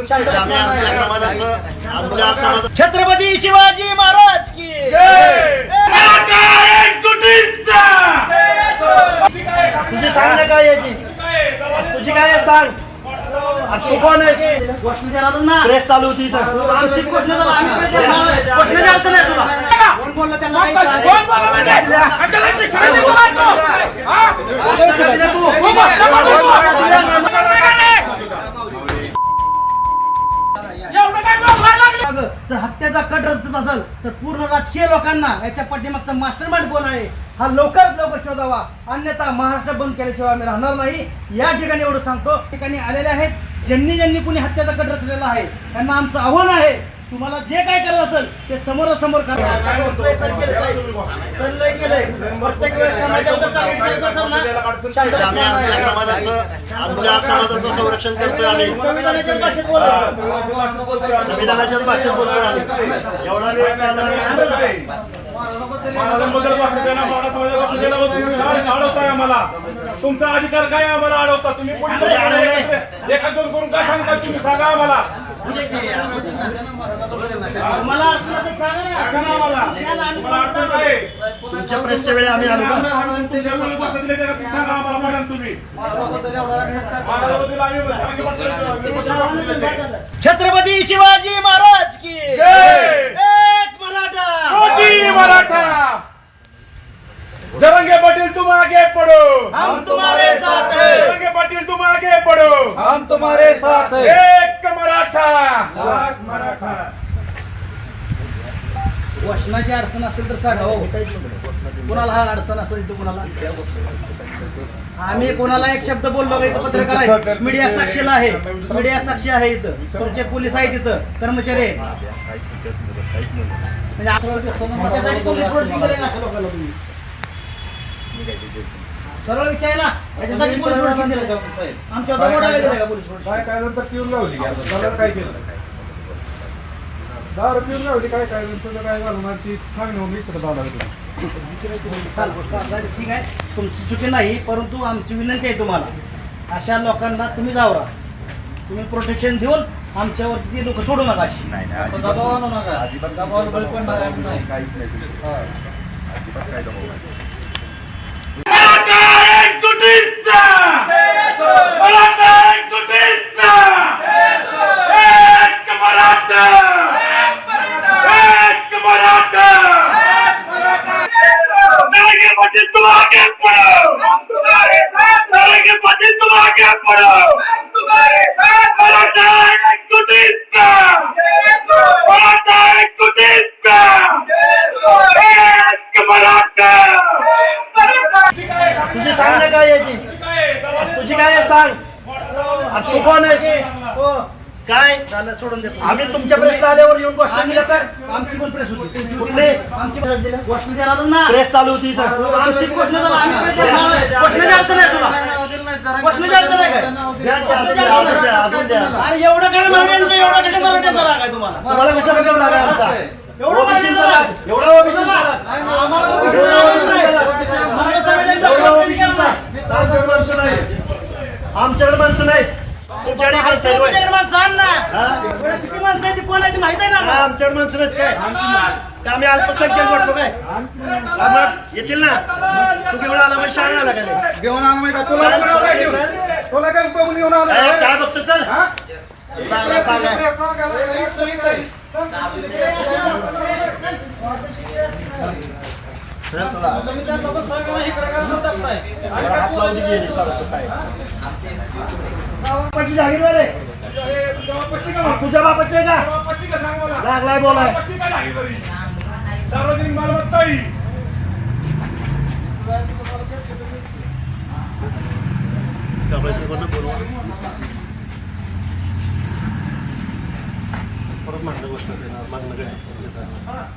आम्ही आमच्या समाजाचं आमच्या समाजाचं छत्रपती शिवाजी महाराज की तुझी सांग ना काय याची तुझी काय आहे सांग? तू कोण आहेस? प्रेस चालू होती इथं. आमची कोण बोललं त्यांना काही जर हत्याचा कट रचत असेल तर पूर्ण राजकीय लोकांना याच्या पाठीमागचा मास्टर माइंड कोण आहे? हा लवकरात लवकर शोधावा. अन्यथा महाराष्ट्र बंद केल्याशिवाय आम्ही राहणार नाही. या ठिकाणी एवढं सांगतो. ठिकाणी आलेले आहेत. ज्यांनी ज्यांनी कुणी हत्याचा कट रचलेला आहे त्यांना आमचं आव्हान आहे. तुम्हाला जे काय करायचं असेल ते समोरासमोर करा. सल्लय केलंय. प्रत्येक वेळेस समाजावर जर target करायचं असेल ना, शांत आम्ही बसणार आमच्या नाही. समाजाचं आमच्या समाजाचं संरक्षण करतोय आम्ही. संविधानाच्या भाषेत बोला. संविधानाच्याच भाषेत बोलतोय आम्ही. एवढा वेळ अडवताय आम्हाला. तुमचा अधिकार काय आम्हाला अडवता तुम्ही? अधिकारी एका दोन करून काय सांगता तुम्ही? सांगा आम्हाला. मला? तुमच्या प्रेसच्या वेळी आम्ही आलो का. छत्रपती शिवाजी महाराज की जय! एक मराठा! मराठा! जरंगे पाटील तुम आगे पडो हम तुम्हारे साथ हैं। जरंगे पाटील तुम आगे पडो हम तुम्हारे साथ एक मराठा! मराठा. वचनाची अडचण असेल तर सांगा हो. कुणाला हा अडचण असेल तर कुणाला? आम्ही कोणाला एक शब्द बोललो का इथं पत्रकार आहे? मीडिया साक्षीला आहे. मीडिया साक्षी आहे इथं. तुमचे पोलीस आहेत इथं. कर्मचारी आहेत. म्हणजे पोलीस फोर्सिंग करेल असं लोकांना तुम्ही? सरळ विचार ना याच्यासाठी पोलीस फोर्सिंग दिलं आमच्या दमोडा दिलं का पोलीस फोर्स काय काय नंतर पिऊन लावली आता? त्याला काय केलं? दारू पिऊन लावली. काय काय नंतर काय झालं ना ती विचारत आला चालेल, ठीक आहे. तुमची चुकी नाही परंतु आमची विनंती आहे तुम्हाला. अशा लोकांना तुम्ही जावरा. तुम्ही प्रोटेक्शन देऊन आमच्यावरती ती लोक सोडू नका अशी. दबाव आणू नका. दबावाला बळी पडणार आम्ही. नाही. तुझी तुझी काय आहे सांग? तू कोण आहेस? हो. काय? चालेल सोडून देतो आम्ही तुमच्या प्रेसला आल्यावर येऊन घोषणा दिल्या तर? आमची पण प्रेस होती. कुठली? आमची पण दिल्या. घोषणा देणार ना? प्रेस चालू होती इथं. आमची घोषणा झाली, आम्ही प्रेस देणार. घोषणाची अडचण आहे तुला. घोषणाची अडचण आहे काय? द्या, द्या, अजून द्या, अजून द्या, अजून द्या. अरे एवढं काय मराठ्यांचं एवढं कशा मराठ्यांचा राग आहे तुम्हाला. तुम्हाला कशा प्रकारे लागा आमचा? एवढं राग, राग. आम्हाला राग ओबीसीचा नाही. राग. मराठा समाजाचा एवढा राग ओबीसीचा नाही. आमच्याकडे माणसं नाही आमच्याकडे माणसं नाहीत. तुमच्याकडे माणसं आहेत होय. हा? हा? आमच्याकडे माणसं नाहीत काय? का आम्ही अल्पसंख्याक वाटतो काय? हा, मग येतील ना? तू घेऊन आला मग शाळा आला काय घेऊन आण माहिती का? तुला तुला काय घेऊन तुला काय बघून येऊन आला काय काय बघतो चल. सांगा, बापाची तुझ्या बापाची आहे का? लागलाय बोलाय. सार्वजनिक मालमत्ता ही. परत मागणं गोष्ट देणार मागणं काय?